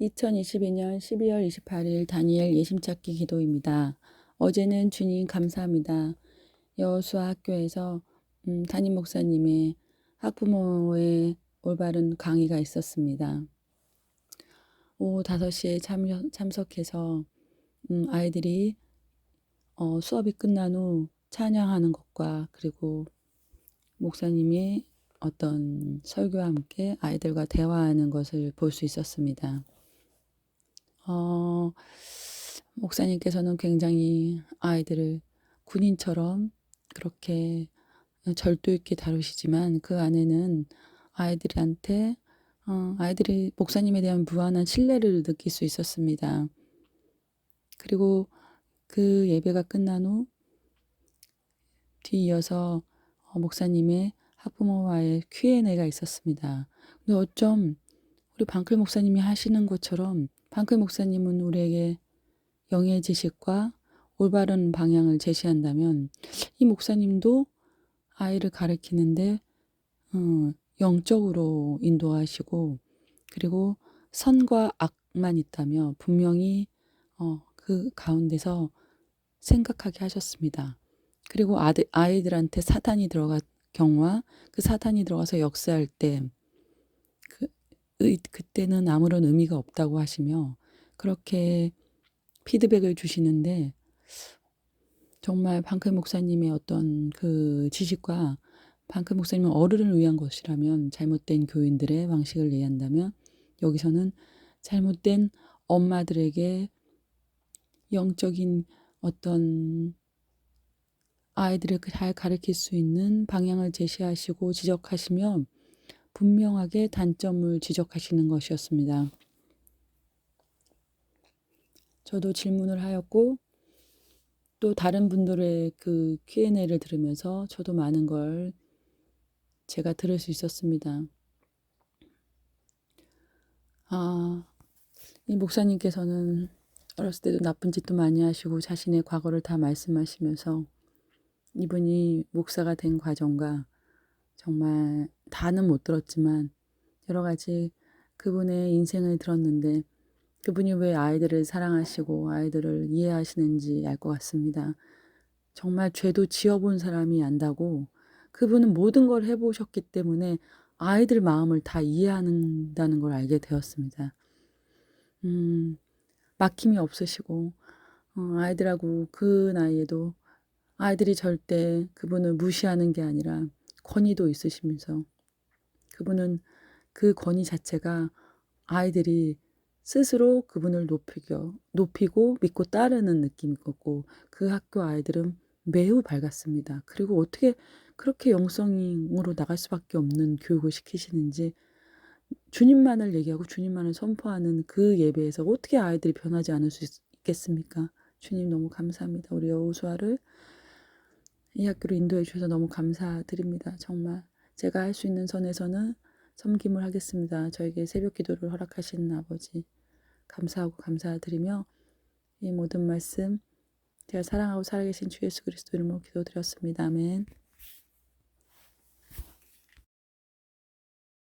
2022년 12월 28일 다니엘 예심찾기 기도입니다. 어제는 주님 감사합니다. 여수아 학교에서 음, 담임 목사님의 학부모의 올바른 강의가 있었습니다. 오후 5시에 참, 참석해서 음, 아이들이 어, 수업이 끝난 후 찬양하는 것과 그리고 목사님이 어떤 설교와 함께 아이들과 대화하는 것을 볼 수 있었습니다. 어, 목사님께서는 굉장히 아이들을 군인처럼 그렇게 절도 있게 다루시지만 그 안에는 아이들한테 어, 아이들이 목사님에 대한 무한한 신뢰를 느낄 수 있었습니다. 그리고 그 예배가 끝난 후 뒤이어서 어, 목사님의 학부모와의 Q&A가 있었습니다. 근데 어쩜 우리 방클 목사님이 하시는 것처럼 방클 목사님은 우리에게 영의 지식과 올바른 방향을 제시한다면 이 목사님도 아이를 가르치는데 어, 영적으로 인도하시고 그리고 선과 악만 있다며 분명히 어, 그 가운데서 생각하게 하셨습니다. 그리고 아이들한테 사탄이 들어간 경우와 그 사탄이 들어가서 역사할 때 그, 그때는 아무런 의미가 없다고 하시며 그렇게 피드백을 주시는데 정말 방클 목사님의 어떤 그 지식과 방클 목사님은 어른을 위한 것이라면 잘못된 교인들의 방식을 이해한다면 여기서는 잘못된 엄마들에게 영적인 어떤 아이들을 잘 가르칠 수 있는 방향을 제시하시고 지적하시며 분명하게 단점을 지적하시는 것이었습니다. 저도 질문을 하였고 또 다른 분들의 그 Q&A를 들으면서 저도 많은 걸 제가 들을 수 있었습니다. 아, 이 목사님께서는 어렸을 때도 나쁜 짓도 많이 하시고 자신의 과거를 다 말씀하시면서 이분이 목사가 된 과정과 정말 다는 못 들었지만 여러 가지 그분의 인생을 들었는데 그분이 왜 아이들을 사랑하시고 아이들을 이해하시는지 알 것 같습니다. 정말 죄도 지어본 사람이 안다고 그분은 모든 걸 해보셨기 때문에 아이들 마음을 다 이해한다는 걸 알게 되었습니다. 음, 막힘이 없으시고 어, 아이들하고 그 나이에도 아이들이 절대 그분을 무시하는 게 아니라 권위도 있으시면서 그분은 그 권위 자체가 아이들이 스스로 그분을 높이고, 높이고 믿고 따르는 느낌이었고 그 학교 아이들은 매우 밝았습니다. 그리고 어떻게 그렇게 영성으로 나갈 수밖에 없는 교육을 시키시는지 주님만을 얘기하고 주님만을 선포하는 그 예배에서 어떻게 아이들이 변하지 않을 수 있겠습니까? 주님 너무 감사합니다. 우리 여호수아를 이 학교로 인도해 주셔서 너무 감사드립니다. 정말 제가 할 수 있는 선에서는 섬김을 하겠습니다. 저에게 새벽 기도를 허락하신 아버지 감사하고 감사드리며 이 모든 말씀 제가 사랑하고 살아계신 주 예수 그리스도 이름으로 기도드렸습니다. 아멘.